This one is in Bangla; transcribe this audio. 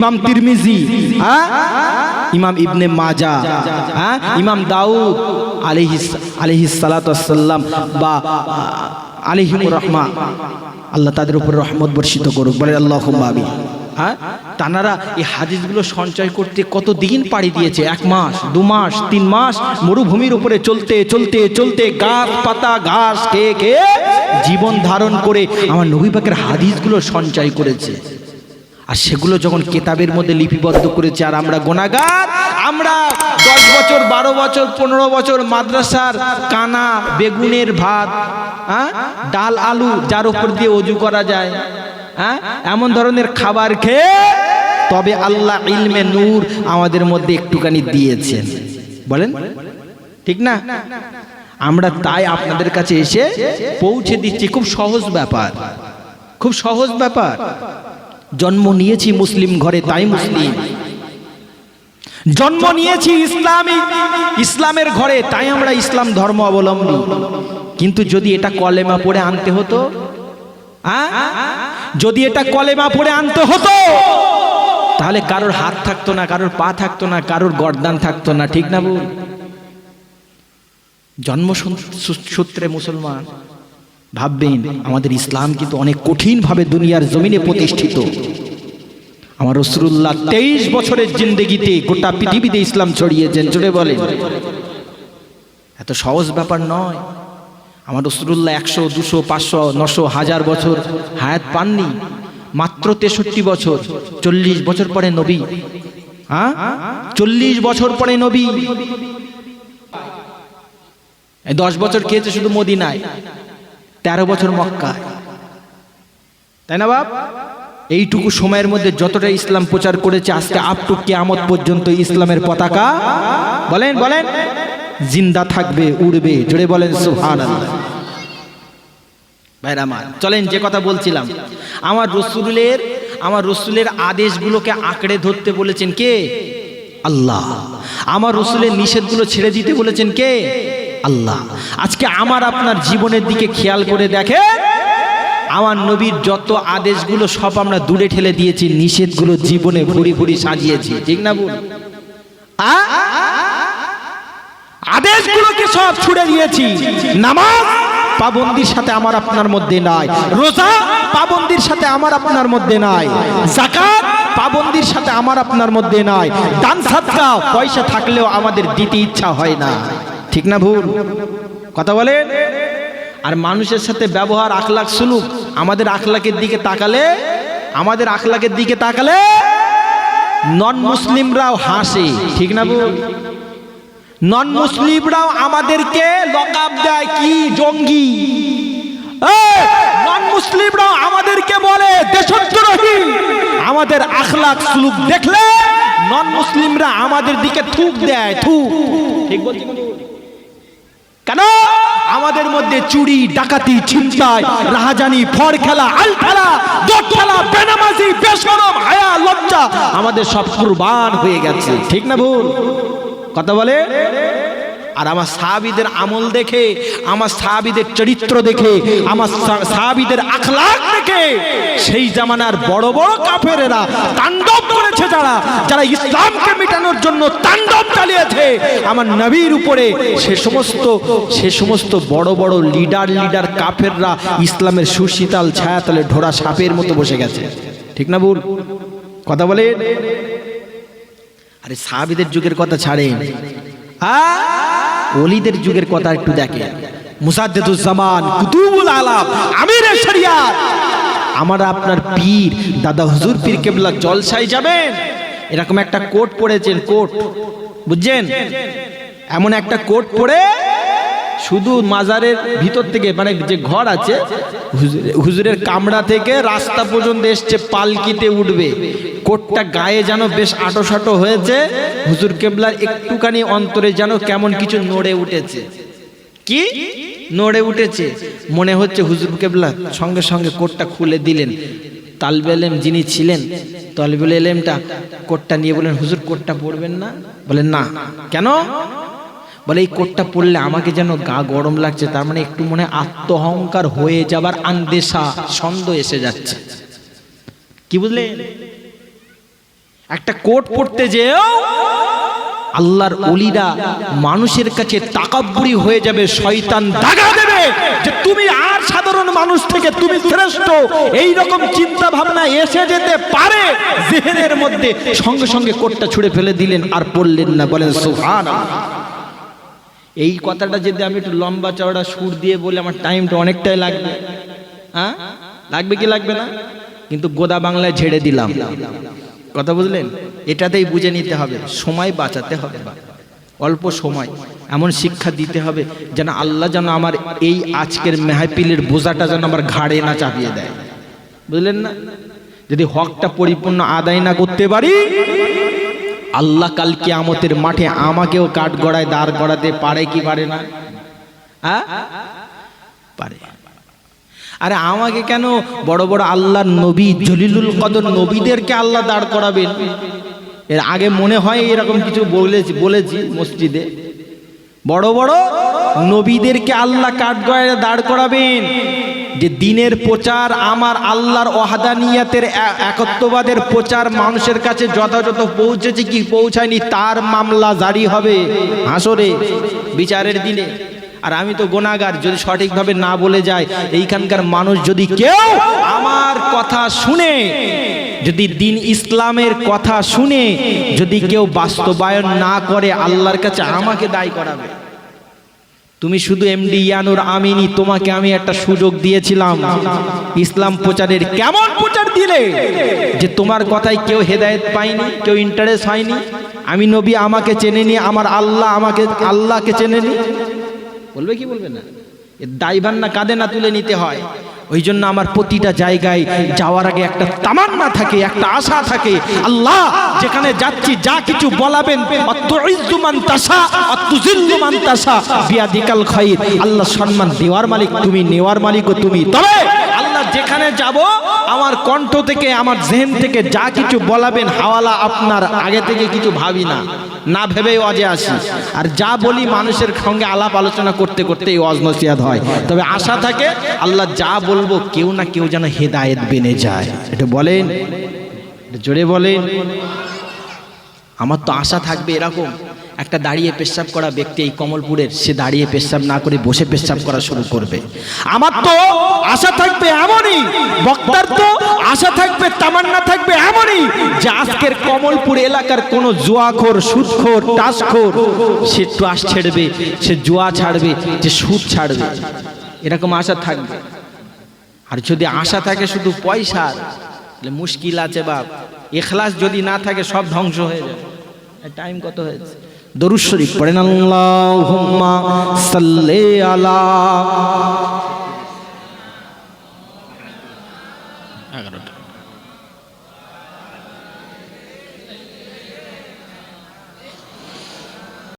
ইমাম তিরমিজি হ্যাঁ? ইমাম ইবনে মাজা হ্যাঁ? ইমাম দাউদ আলিহিস আলিহিস সালাতাম বা আলিহিম রহমা, আল্লাহ তাদের উপর রহমত বর্ষিত করুক, বলে আল্লাহ আবি হ্যাঁ? তানারা এই হাদিসগুলো সঞ্চয় করতে কত দিন পাড়ি দিয়েছে? এক মাস, দু মাস, তিন মাস, মরুভূমির উপরে চলতে চলতে চলতে গাছ, পাতা, ঘাস, খেয়ে খেয়ে জীবন ধারণ করে আমার নবী পাকের হাদিসগুলো সঞ্চয় করেছে। আর সেগুলো যখন কেতাবের মধ্যে লিপিবদ্ধ করেছে আর আমরা গোনাগার, আমরা দশ বছর, বারো বছর, পনেরো বছর মাদ্রাসার কানা, বেগুনের ভাত হ্যাঁ? ডাল, আলু যার উপর দিয়ে অজু করা যায় হ্যাঁ? এমন ধরনের খাবার খেয়ে তবে আল্লাহ ইলমে নূর আমাদের মধ্যে একটুখানি দিয়েছেন। বলেন? ঠিক না? আমরা তাই আপনাদের কাছে এসে পৌঁছে দিচ্ছি। খুব সহজ ব্যাপার। খুব সহজ ব্যাপার। জন্ম নিয়েছি মুসলিম ঘরে, তাই মুসলিম। জন্ম নিয়েছি ইসলামী, ইসলামের ঘরে, তাই আমরা ইসলাম ধর্ম অবলম্বী। কিন্তু যদি এটা কলেমা পড়ে আনতে হতো? যদি এটা কলেমা পড়ে আনতে হতো, তাহলে কারোর হাত থাকতো না, কারোর পা থাকতো না, কারোর গর্দান থাকতো না, ঠিক না বল জন্ম সূত্রে মুসলমান। ভাববেন, আমাদের ইসলাম কিন্তু অনেক কঠিনভাবে দুনিয়ার জমিনে প্রতিষ্ঠিত। আমার রসুল্লাহ তেইশ বছরের জিন্দগিতে গোটা পৃথিবীতে ইসলাম ছড়িয়েছেন, জোরে বলেন। এত সহজ ব্যাপার নয়। আমার রসুল্লাহ একশো, দুশো, পাঁচশো, নশো, হাজার বছর হায়াত পাননি। মাত্র তেষট্টি বছর, চল্লিশ বছর পরে নবী। হ্যাঁ চল্লিশ বছর পরে নবী। দশ বছর খেয়েছে শুধু মদিনায়। তেরো বছর মক্কায় তাই না বাপ? এইটুকু সময়ের মধ্যে যতটা ইসলাম প্রচার করেছে আজকে আপ টু কেয়ামত পর্যন্ত ইসলামের পতাকা। বলেন বলেন। জিন্দা থাকবে উড়বে জোরে বলেন সুহান ভাইরা আমার চলেন যে কথা বলছিলাম। আমার রসুলের আমার রসুলের আদেশগুলোকে আঁকড়ে ধরতে বলেছেন কে? আল্লাহ। আমার রসুলের নিষেধগুলো ছেড়ে দিতে বলেছেন কে? আল্লাহ। আজকে আমার আপনার জীবনের দিকে খেয়াল করে দেখে আমার নবীর যত আদেশগুলো সব আমরা দূরে ঠেলে দিয়েছি, নিষেধগুলো জীবনে ভুরি ভুরি সাজিয়েছি। ঠিক না বল আদেশগুলোকে সব ছুড়ে দিয়েছি। নামাজ পাবন্দির সাথে আমার আপনার মধ্যে নাই। রোজা পাবন্দির সাথে আমার আপনার মধ্যে নাই। জাকাত পাবন্দির সাথে আমার আপনার মধ্যে নাই। দান সাদকা পয়সা থাকলেও আমাদের দিতে ইচ্ছা হয় না। ঠিক না ভুল? কথা বলেন? আর মানুষের সাথে ব্যবহার, আখলাখ, সুলুক আমাদের আখলাকের দিকে তাকালে, আমাদের আখলাকের দিকে তাকালে নন মুসলিমরাও হাসে, ঠিক না বল নন মুসলিমরাও আমাদেরকে লকাব দেয়, কি জঙ্গি? নন মুসলিমরাও আমাদেরকে বলে, দেশদ্রোহী। আমাদের আখলাক সুলুক দেখলে নন মুসলিমরা আমাদের দিকে থুক দেয়, থুক। ঠিক বলছি? কেন? আমাদের মধ্যে চুরি, ডাকাতি, ছিনতাই, রাহাজানি, ফর খেলা, আল খেলা দোট খেলা, বেনামাজি বেসরম হায়া, লজ্জা, আমাদের সব কুরবান হয়ে গেছে। ঠিক না ভুল? কথা বলে? আর আমার সাহাবিদের আমল দেখে, আমার সাহাবিদের চরিত্র দেখে, আমার সাহাবিদের আখলাক দেখে, সেই জামানার বড় বড় কাফেরেরা তাণ্ডব করেছে যারা যারা ইসলামকে মেটানোর জন্য তাণ্ডব চালিয়েছে। আমার নবীর উপরে সে সমস্ত সে সমস্ত বড় বড় লিডার লিডার কাফেররা ইসলামের সুশীতাল ছায়াতলে ঢোড়া সাপের মতো বসে গেছে। ঠিক না ভুল? কথা বলে আরে সাহাবিদের যুগের কথা ছাড়েন। হ্যাঁ? ওলিদের যুগের কথা একটু দেখে। মুসাদ্দেদুজ্জামান কুতুবুল আলাম আমির শরিয়াত। আমার আপনার পীর, দাদা হুজুর পীর কেবলা জলসায় যাবেন। এরকম একটা কোট পরেছেন, কোট। বুঝছেন? এমন একটা কোট পরে শুধু মাজারের ভিতর থেকে মানে যে ঘর আছে, হুজুরে- হুজুরের কামড়া থেকে রাস্তা পর্যন্ত এসছে, পালকিতে উঠবে। কোটটা গায়ে যেন বেশ আটো সাটো হয়েছে, হুজুর কেবলার একটুখানি অন্তরে যেন কেমন কিছু নড়ে উঠেছে। কি? নড়ে উঠেছে। মনে হচ্ছে হুজুর কেবলা সঙ্গে সঙ্গে কোটটা খুলে দিলেন। তালবেলেম যিনি ছিলেন তালবেল এলেমটা কোটটা নিয়ে বলেন হুজুর, কোটটা পড়বেন না? বলেন না। কেন? বলে, এই কোটটা পড়লে আমাকে যেন গা গরম লাগছে, তার মানে একটু মনে আত্মহংকার হয়ে যাবার আন্দেশা, ছন্দ এসে যাচ্ছে। কি বুঝলে? একটা কোট পড়তে যেও, আল্লাহর অলিরা মানুষের কাছে তাকাব্বুরি হয়ে যাবে, শয়তান দাগা দেবে যে তুমি আর সাধারণ মানুষ থেকে তুমি শ্রেষ্ঠ। এই রকম চিন্তা ভাবনা এসে যেতে পারে। জেহেনের মধ্যে সঙ্গে সঙ্গে কোটটা ছুঁড়ে ফেলে দিলেন আর পড়লেন না, বলেন সুহান এই কথাটা যদি আমি একটু লম্বা চওড়া সুর দিয়ে বলে, আমার টাইমটা অনেকটাই লাগবে। হ্যাঁ? লাগবে কি লাগবে না? কিন্তু গোদা বাংলায় ঝেড়ে দিলাম। কথা বুঝলেন? এটাতেই বুঝে নিতে হবে। সময় বাঁচাতে হবে। অল্প সময়। এমন শিক্ষা দিতে হবে যেন আল্লাহ যেন আমার এই আজকের মেহাপিলের বোঝাটা যেন আমার ঘাড়ে না চাপিয়ে দেয়। বুঝলেন না? যদি হকটা পরিপূর্ণ আদায় না করতে পারি আল্লাহ কাল কিয়ামতের মাঠে আমাকেও কাঠ গড়ায় দাঁড় গড়াতে পারে কি পারে না? হ্যাঁ পারে। আরে আমাকে কেন বড় বড় আল্লাহর নবী জলিলুল কদর নবীদেরকে আল্লাহ দাঁড় করাবেন? এর আগে মনে হয় এরকম কিছু বলেছি বলেছি মসজিদে। বড় বড় নবীদেরকে আল্লাহ কাঠগড়ায় দাঁড় করাবেন। যে দিনের প্রচার আমার আল্লাহর ওয়াহাদানিয়াতের এ- একত্ববাদের প্রচার মানুষের কাছে যথাযথ পৌঁছেছে কি পৌঁছায়নি, তার মামলা জারি হবে। হাসরে বিচারের দিনে। আর আমি তো গোনাগার, যদি সঠিকভাবে না বলে যায়, এইখানকার মানুষ যদি কেউ আমার কথা শুনে, যদি দিন ইসলামের কথা শুনে, যদি কেউ বাস্তবায়ন না করে, আল্লাহর কাছে আমাকে দায়ী করাবে। তুমি শুধু এমডি ইয়ানুর আমিনি তোমাকে আমি একটা সুযোগ দিয়েছিলাম। ইসলাম প্রচারের কেমন প্রচার দিলে? যে তোমার কথায় কেউ হেদায়েত পায়নি, কেউ ইন্টারেস্ট হয়নি। আমি নবী আমাকে চেনেনি, আমার আল্লাহ আমাকে, আল্লাহকে চেনেনি। বলবে কি বলবে না? এর দায়ভার না কাঁধে না তুলে নিতে হয়। ওই জন্য আমার প্রতিটা জায়গায় যাওয়ার আগে একটা তামান্না থাকে, একটা আশা থাকে। আল্লাহ, যেখানে যাচ্ছি, যা কিছু বলাবেন আল্লাহ সম্মান দেওয়ার মালিক, তুমি নেওয়ার মালিকও তুমি। তবে আল্লাহ যেখানে যাব, আমার কণ্ঠ থেকে, আমার জেহেন থেকে যা কিছু বলাবেন, হাওয়ালা আপনার আগে থেকে কিছু ভাবি না। না ভেবে অজে আসি। আর যা বলি মানুষের সঙ্গে আলাপ আলোচনা করতে করতে এই অজ নসিহাত হয়। তবে আশা থাকে, আল্লাহ যা বলব কেউ না কেউ যেন হেদায়েত বেনে যায়। এটা বলেন জোরে বলেন। আমার তো আশা থাকবে এরকম। একটা দাঁড়িয়ে পেশাব করা ব্যক্তি এই কমলপুরের, সে দাঁড়িয়ে পেশাব না করে বসে পেশাব করা শুরু করবে। আমার তো আশা থাকবে এমনই, বক্তার তো আশা থাকবে, তামান্না থাকবে এমনই যে আজকের কমলপুর এলাকার কোন জুয়াখোর, সুদখোর, টাসখোর, সে টাস ছেড়বে, সে জুয়া ছাড়বে, যে সুদ ছাড়বে। এরকম আশা থাকবে। আর যদি আশা থাকে শুধু পয়সার তাহলে মুশকিল আছে বাপ। এখলাস যদি না থাকে, সব ধ্বংস হয়ে যাবে। টাইম কত হয়েছে? দরুদ শরীফ পড়েন আল্লাহুম্মা সাল্লি আলা